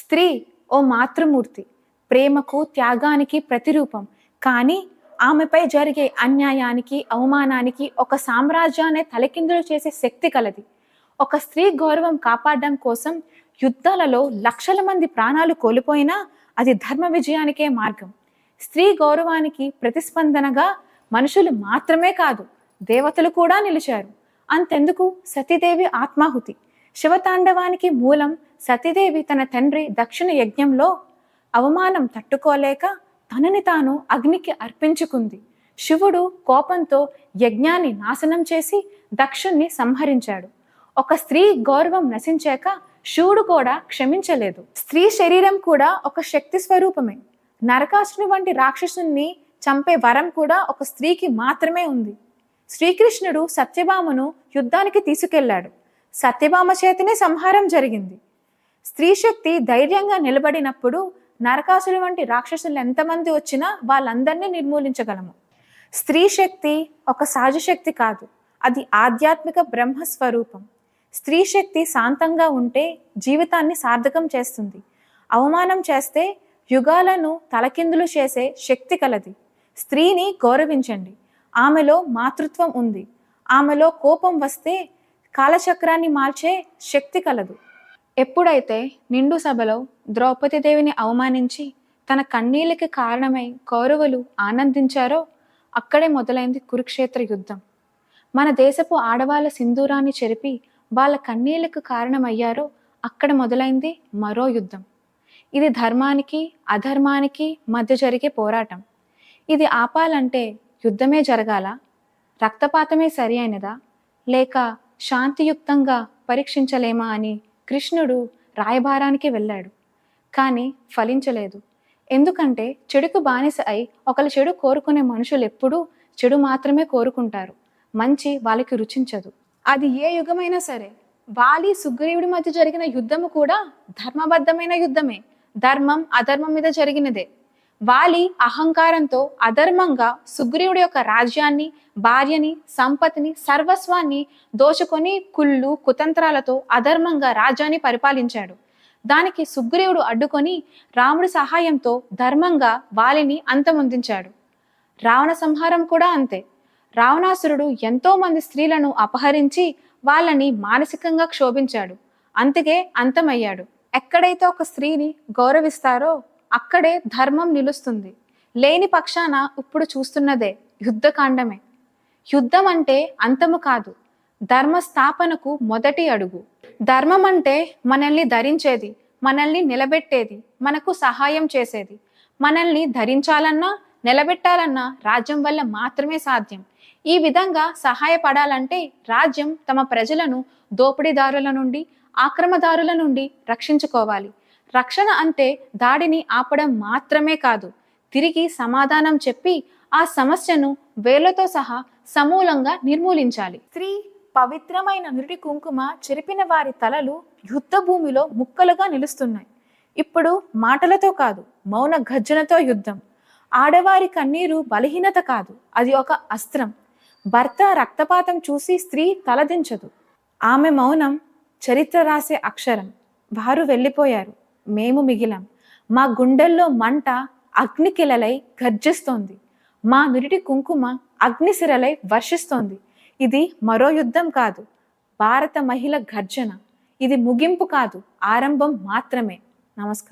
స్త్రీ ఓ మాతృమూర్తి. ప్రేమకు త్యాగానికి ప్రతిరూపం. కానీ ఆమెపై జరిగే అన్యాయానికి అవమానానికి ఒక సామ్రాజ్యాన్ని తలకిందులు చేసే శక్తి కలది. ఒక స్త్రీ గౌరవం కాపాడడం కోసం యుద్ధాలలో లక్షల మంది ప్రాణాలు కోల్పోయినా అది ధర్మ విజయానికే మార్గం. స్త్రీ గౌరవానికి ప్రతిస్పందనగా మనుషులు మాత్రమే కాదు దేవతలు కూడా నిలిచారు. అంతెందుకు? సతీదేవి ఆత్మాహుతి. శివతాండవానికి మూలం సతీదేవి తన తండ్రి దక్షిణ యజ్ఞంలో అవమానం తట్టుకోలేక తనని తాను అగ్నికి అర్పించుకుంది. శివుడు కోపంతో యజ్ఞాన్ని నాశనం చేసి దక్షుణ్ణి సంహరించాడు. ఒక స్త్రీ గౌరవం నశించాక శివుడు కూడా క్షమించలేదు. స్త్రీ శరీరం కూడా ఒక శక్తి స్వరూపమే. నరకాసుని వంటి రాక్షసుని చంపే వరం కూడా ఒక స్త్రీకి మాత్రమే ఉంది. శ్రీకృష్ణుడు సత్యభామను యుద్ధానికి తీసుకెళ్ళాడు సత్యభామ చేతినే సంహారం జరిగింది. స్త్రీ శక్తి ధైర్యంగా నిలబడినప్పుడు నరకాసులు వంటి రాక్షసులు ఎంతమంది వచ్చినా వాళ్ళందరినీ నిర్మూలించగలము. స్త్రీ శక్తి ఒక సహజ శక్తి కాదు అది ఆధ్యాత్మిక బ్రహ్మస్వరూపం. స్త్రీ శక్తి శాంతంగా ఉంటే జీవితాన్ని సార్థకం చేస్తుంది. అవమానం చేస్తే యుగాలను తలకిందులు చేసే శక్తి కలది. స్త్రీని గౌరవించండి. ఆమెలో మాతృత్వం ఉంది. ఆమెలో కోపం వస్తే కాలచక్రాన్ని మార్చే శక్తి కలదు. ఎప్పుడైతే నిండు సభలో ద్రౌపదీదేవిని అవమానించి తన కన్నీళ్ళకి కారణమై కౌరవులు ఆనందించారో అక్కడే మొదలైంది కురుక్షేత్ర యుద్ధం. మన దేశపు ఆడవాళ్ళ సింధూరాన్ని చెరిపి వాళ్ళ కన్నీళ్ళకు కారణమయ్యారో అక్కడ మొదలైంది మరో యుద్ధం. ఇది ధర్మానికి అధర్మానికి మధ్య జరిగే పోరాటం. ఇది ఆపాలంటే యుద్ధమే జరగాల రక్తపాతమే సరి అయినదా లేక శాంతియుక్తంగా పరీక్షించలేమా అని కృష్ణుడు రాయబారానికి వెళ్ళాడు కానీ ఫలించలేదు. ఎందుకంటే చెడుకు బానిస అయి ఒకరి చెడు కోరుకునే మనుషులు ఎప్పుడూ చెడు మాత్రమే కోరుకుంటారు. మంచి వాళ్ళకి రుచించదు. అది ఏ యుగమైనా సరే వాలి సుగ్రీవుడి మధ్య జరిగిన యుద్ధము కూడా ధర్మబద్ధమైన యుద్ధమే. ధర్మం అధర్మం మీద జరిగినదే. వాలి అహంకారంతో అధర్మంగా సుగ్రీవుడి యొక్క రాజ్యాన్ని భార్యని సంపత్తిని సర్వస్వాన్ని దోచుకొని కుళ్ళు కుతంత్రాలతో అధర్మంగా రాజ్యాన్ని పరిపాలించాడు. దానికి సుగ్రీవుడు అడ్డుకొని రాముడి సహాయంతో ధర్మంగా వాలిని అంతమొందించాడు. రావణ సంహారం కూడా అంతే. రావణాసురుడు ఎంతో మంది స్త్రీలను అపహరించి వాళ్ళని మానసికంగా క్షోభించాడు. అంతకే అంతమయ్యాడు. ఎక్కడైతే ఒక స్త్రీని గౌరవిస్తారో అక్కడే ధర్మం నిలుస్తుంది. లేని పక్షాన ఇప్పుడు చూస్తున్నదే యుద్ధకాండమే. యుద్ధం అంటే అంతము కాదు ధర్మ స్థాపనకు మొదటి అడుగు. ధర్మం అంటే మనల్ని ధరించేది మనల్ని నిలబెట్టేది మనకు సహాయం చేసేది. మనల్ని ధరించాలన్నా నిలబెట్టాలన్నా రాజ్యం వల్ల మాత్రమే సాధ్యం. ఈ విధంగా సహాయపడాలంటే రాజ్యం తమ ప్రజలను దోపిడీదారుల నుండి ఆక్రమదారుల నుండి రక్షించుకోవాలి. రక్షణ అంటే దాడిని ఆపడం మాత్రమే కాదు తిరిగి సమాధానం చెప్పి ఆ సమస్యను వేలతో సహా సమూలంగా నిర్మూలించాలి. స్త్రీ పవిత్రమైన నుడి కుంకుమ చెరిపిన వారి తలలు యుద్ధ భూమిలో ముక్కలుగా నిలుస్తున్నాయి. ఇప్పుడు మాటలతో కాదు మౌన గర్జనతో యుద్ధం. ఆడవారి కన్నీరు బలహీనత కాదు అది ఒక అస్త్రం. భర్త రక్తపాతం చూసి స్త్రీ తలదించదు. ఆమె మౌనం చరిత్ర రాసే అక్షరం. వారు వెళ్ళిపోయారు. మేము మిగిలాం. మా గుండెల్లో మంట అగ్నికిలలై గర్జిస్తోంది. మా నురిటి కుంకుమ అగ్నిశిరలై వర్షిస్తోంది. ఇది మరో యుద్ధం కాదు భారత మహిళ గర్జన. ఇది ముగింపు కాదు ఆరంభం మాత్రమే. నమస్కారం.